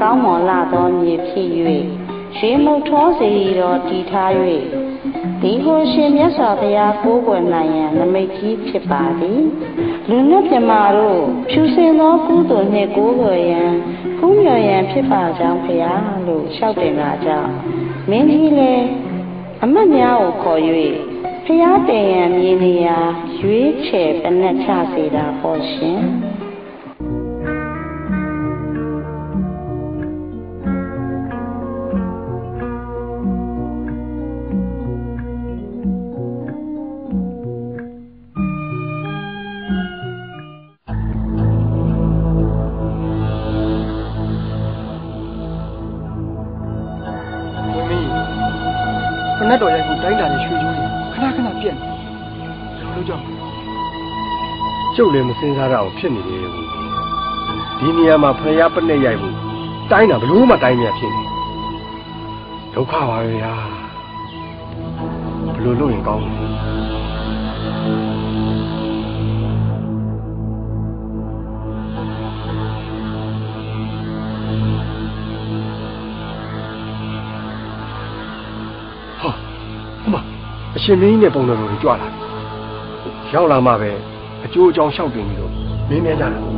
ကောင်းမွန်လာသောမြေဖြစ်၍ရွှေမုတ်ထောစီတော်တည်ထား၍ဒီဟိုရှင်မြတ်စွာဘုရားကိုးကွယ်နိုင်ရန်နမိတ်ကြီးဖြစ်ပါသည်လူနှင့်ပြမတို့ဖြူစင်သောကုသိုလ်နှင့်ကိုးကွယ်ရန်ဖူးမြော်ရန်ဖြစ်ပါကြောင်းဘုရားလို့လျှောက်တင်လာကြောင်းမင်းကြီးလည်းအမတ်များကိုခေါ်၍ဖျားတည်ရန်မြေနေရာရွေးချယ်ပနတ်ချစေတာပေါ့ရှင် နတ်တော်ရိုက်ကိုတိုင်းတာနဲ့ရွှေကြိုးတွေခဏခဏပြက်နေဘယ်လိုလုပ်ကြမလဲကျုပ်လည်းမစင်စားရအောင်ဖြစ်နေတယ်ဘူးဒီနေရာမှာဖယားပနဲ့ရိုက်ဖို့တိုင်းတာဘလို့မှတိုင်းမြဖြစ်နေဒုက္ခပါပဲဗျာဘလို့လုပ်ရင်ကောင်းလဲ အရှင်မင်းကြီးနဲ့ပုံတော်တွေကြွလာပြီရောက်လာမှပဲအကျိုးအကြောင်းရှောက်တင်ပြီးတော့မင်းများကြတာမ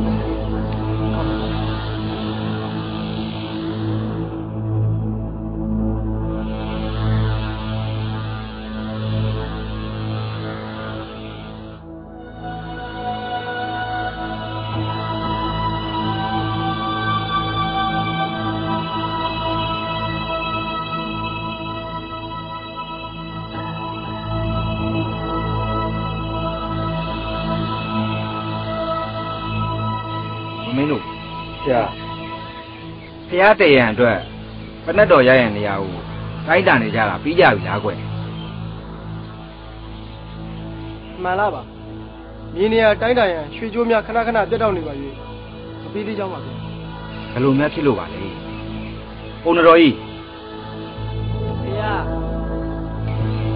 ဖျားတည်ရန်အတွက်ပနတ်တော်ရရန်နေရာကိုတိုင်းတာနေကြတာပြီးကြပြီလားကွယ်မှန်လားပါမြေနေရာတိုင်းတာရန်ရွှေကြိုးများခဏခဏပြတ်တောက်နေပါ၍မပြီးသေးကြောင်းပါဗျာဘယ်လိုများဖြစ်လို့ပါလဲပုံတော်ကြီးဘုရား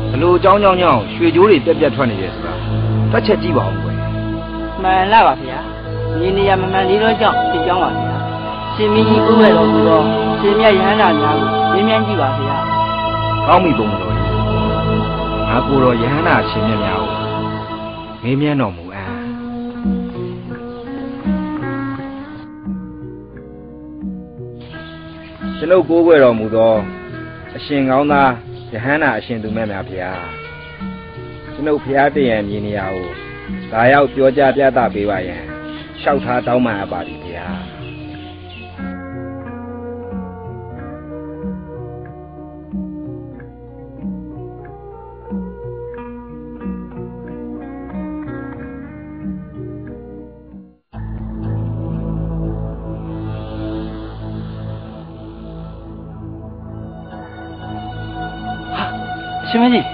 ဘယ်လိုအကြောင်းကြောင့်ကြောင့်ရွှေကြိုးတွေပြက်ပြက်ထွက်နေတယ်ဆိုတာတွက်ချက်ကြည့်ပါဦးကွယ်မှန်လားပါဗျာမြေနေရာမမှန်သေးတော့ကြောင့်ဖြစ်ကြောင်းပါဗျာ ရှင်မင်းကြီးကိုယ်ပဲတော်မူတော့ရှင်မြတ်ရဟန္တာများကိုမြင်မြန်ကြည့်ပါဗျာကောင်းပြီပုံတော်ကြီးငါကိုယ်တော်ယဟန္တာရှင်မြတ်များကိုမေးမြန်းတော်မူအံ့ကျွန်ုပ်ကိုးကွယ်တော်မူသောအရှင်ကောင်းသားယဟန္တာအရှင်သူမြတ်များဖျားကျွန်ုပ်ဖျားတည်ရန်မြင်နေရကိုဒါရောက်ပြောကြားပြသပေးပါယံလျှောက်ထားတောင်းပန်အပ်ပါသည်ဖျား ရှင်မင်းကြီး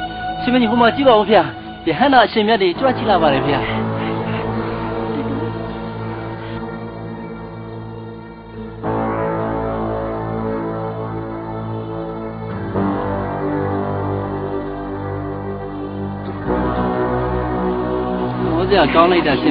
ရှင်မင်းကြီးဟိုမှာကြည့်ပါဦးဗျာယဟန္တာအရှင်မြတ်တွေကြွချလာပါတယ်ဗျာဟောစရာကောင်းလိုက်တာရှ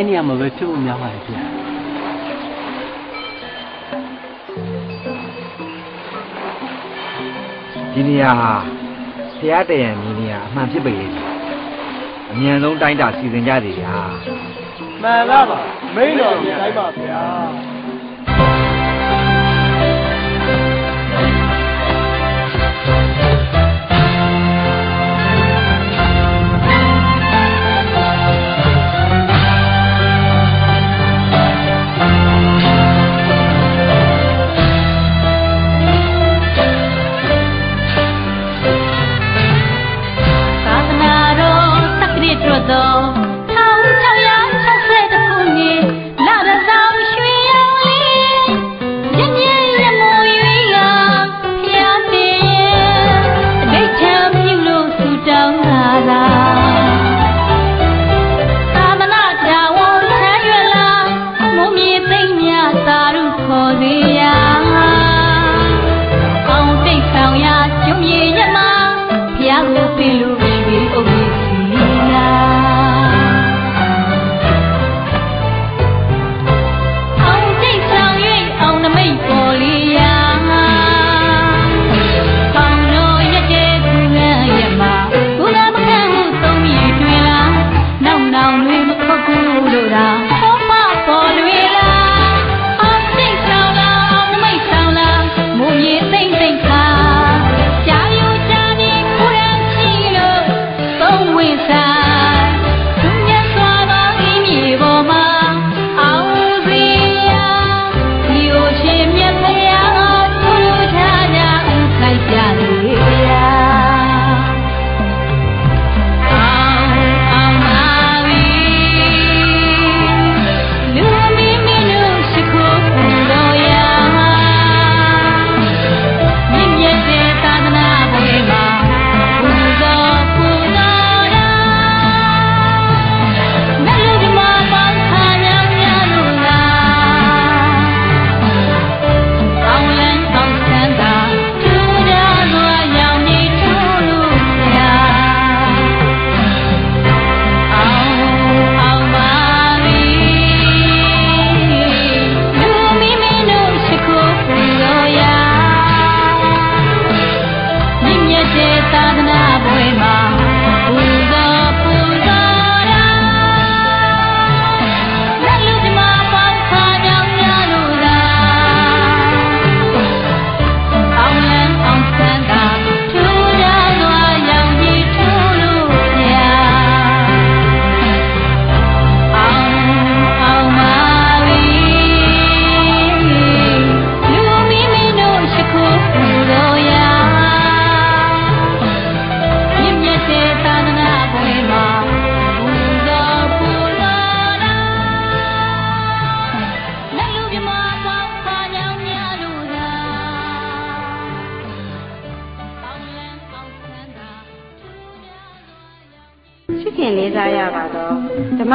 အဲ့နေရာမှာပဲဖြစ်ဖို့များပါလေဗျာဒီနေရာဟာဖျားတည်ရန်မြေနေရာအမှန်ဖြစ်ပေလေအမြန်ဆုံးတိုင်းတာစီစဉ်ကြသေးဗျာမှန်လားပါမိန်တော်ကြီးတိုင်းပါဗျာ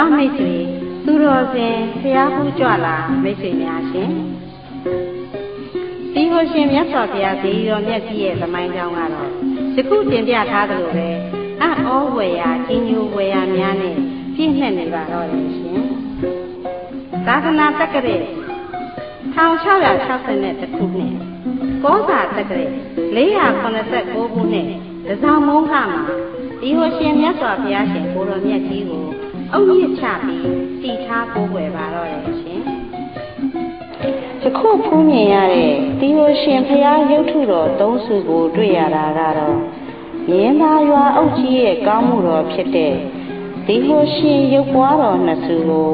မ္မမိတ်ဆွေသူတော်စင်ဖျားဖူးကြွလာမိတ်ဆွေများရှင်ဒီဟိုရှင်မြတ်စွာဘုရားဇေယျတော်မြတ်ကြီးရဲ့သမိုင်းကြောင်းကတော့ယခုတင်ပြထားသလိုပဲအံ့ဩဝယ်ရာကြီးညိုဝယ်ရာများနဲ့ပြည့်နှက်နေပါတော့တယ်ရှင်သာသနာတက္ကရာ1662ခုနှစ်ကောဇာတက္ကရာ489ခုနှစ်ဒဇောင်မုန်းခမှာဒီဟိုရှင်မြတ်စွာဘုရားရှင်ကိုတော်မြတ်ကြီးကို အုတ်မြစ်ချပြီးတည်ထားကိုးကွယ်ပါတော့တယ်ရှင်။ယခုဖူးမြင်ရတဲ့ဒီဟိုရှင်ဘုရားရုပ်ထုတော်သုံးစုကိုတွေ့ရတာကတော့မြင်းသားရွာအုတ်ကြီးရဲ့ကောင်းမှုတော်ဖြစ်တဲ့ဒီဟိုရှင်ရုပ်ပွားတော်နှစ်စုကို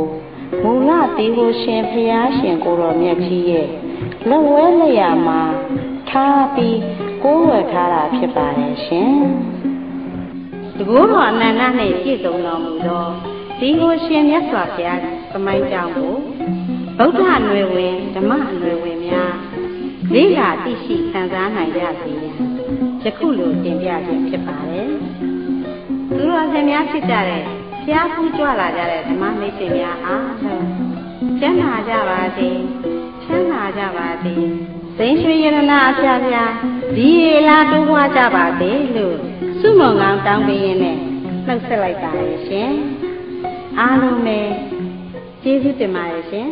မူလဒီဟိုရှင်ဘုရားရှင်ကိုတော်မြတ်ကြီးရဲ့လက်ဝဲလက်ရမှာထားပြီးကိုးဝယ်ထားတာဖြစ်ပါတယ်ရှင်။တကူတော်အနန္တနှင့်ပြည့်စုံတော်မူသော ဒီဟိုရှင်မြတ်စွာဘုရားသမိုင်းကြောင်းကိုဗုဒ္ဓအနွယ်ဝင်ဓမ္မအနွယ်ဝင်များလေးလာသိရှိခံစားနိုင်ကြစေရန်ယခုလိုတင်ပြခြင်းဖြစ်ပါတယ်။သူတော်စင်များဖြစ်ကြတဲ့ဘုရားပူကြွလာကြတဲ့ဓမ္မမိတ်ဆွေများအားလုံးကျမ်းနာကြပါစေချမ်းသာကြပါစေစိန်ရွှေရတနာအဖျားဖျားဒီရေလာတိုးပွားကြပါစေလို့စုမုံကောင်းတောင်းပေးရင်းနဲ့နှုတ်ဆက်လိုက်ပါရရှင် အားလုံးပဲကျေးဇူးတင်ပါတယ်ရှင်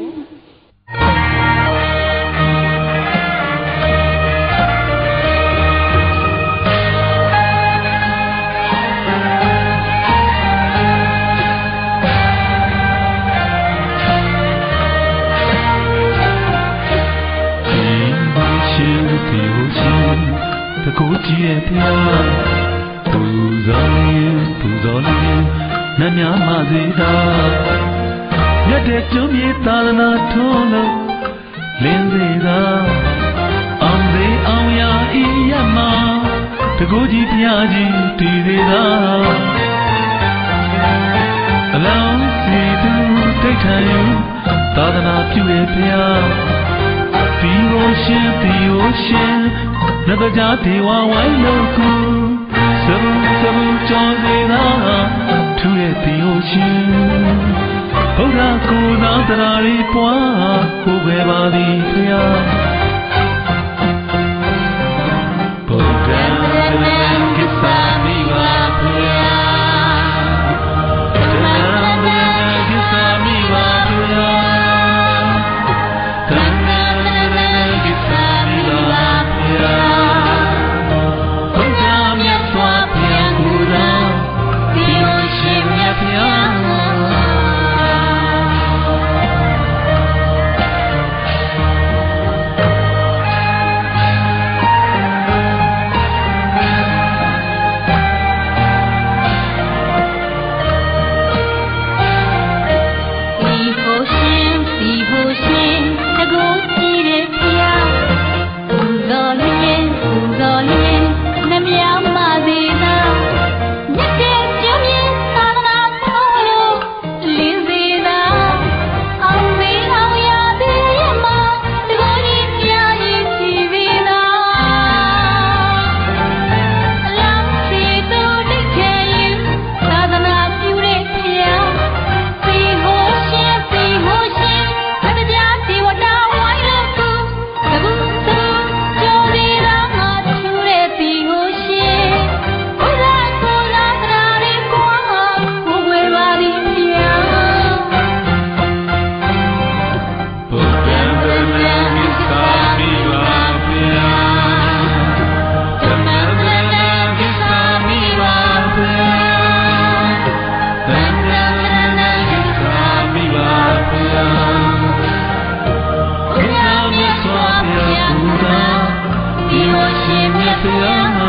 တကူကြည့်ရဲ့ နတ်များမစေတာမြတ်တဲ့ကျွမြေသာသနာထွန်းလို့လင်းစေတာအောင်စေအောင်ရဤရမတကူကြီးဖျားကြီးတည်စေတာအလောင်းစီသူတိတ်ထန်ယူသာသနာပြုရဲ့ဖျားဒီဟိုရှင်ဒီဟိုရှင်နတကြဒေဝဝိုင်းလို့ကူစရုစရုကြောင့်စေသာ ထူရဲ့ဒီဟိုရှင်ဘုရားကိုယ်သာတရားရီပွားကိုယ်ပဲပါသည်ဖျား to your.